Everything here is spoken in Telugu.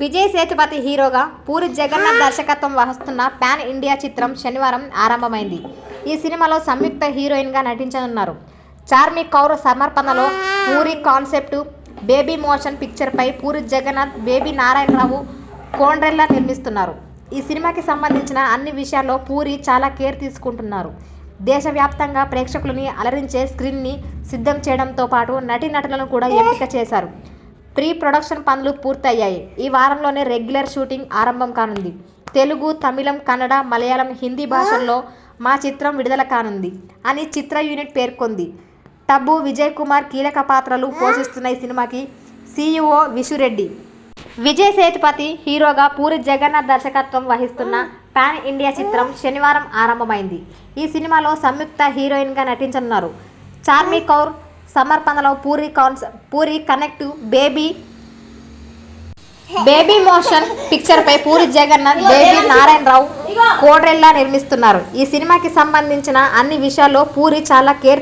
విజయ్ సేతుపతి హీరోగా పూరి జగన్నాథ్ దర్శకత్వం వహిస్తున్న పాన్ ఇండియా చిత్రం శనివారం ఆరంభమైంది. ఈ సినిమాలో సంయుక్త హీరోయిన్గా నటించనున్నారు. చార్మి కౌర్ సమర్పణలో పూరి కాన్సెప్ట్ బేబీ మోషన్ పిక్చర్పై పూరి జగన్నాథ్ బేబీ నారాయణరావు కోండ్రెల్లా నిర్మిస్తున్నారు. ఈ సినిమాకి సంబంధించిన అన్ని విషయాల్లో పూరి చాలా కేర్ తీసుకుంటున్నారు. దేశవ్యాప్తంగా ప్రేక్షకులని అలరించే స్క్రీన్ని సిద్ధం చేయడంతో పాటు నటీనటులను కూడా ఎంపిక చేశారు. ప్రీ ప్రొడక్షన్ పనులు పూర్తయ్యాయి. ఈ వారంలోనే రెగ్యులర్ షూటింగ్ ఆరంభం కానుంది. తెలుగు తమిళం కన్నడ మలయాళం హిందీ భాషల్లో మా చిత్రం విడుదల కానుంది అని చిత్ర యూనిట్ పేర్కొంది. టబ్బు విజయ్ కుమార్ కీలక పాత్రలు పోషిస్తున్న ఈ సినిమాకి సీఈఓ విషురెడ్డి విజయ్ సేతుపతి హీరోగా పూరి జగన్నాథ్ దర్శకత్వం వహిస్తున్న పాన్ ఇండియా చిత్రం శనివారం ఆరంభమైంది. ఈ సినిమాలో సంయుక్త హీరోయిన్గా నటించనున్నారు. చార్మి కౌర్ సమర్పణలో Puri cons Puri connect baby baby motion పిక్చర్పై Puri Jagannadh baby Narayanarao కోడ్రెల్లా నిర్మిస్తున్నారు. ఈ సినిమాకి సంబంధించిన అన్ని విషయాల్లో పూరి చాలా కేర్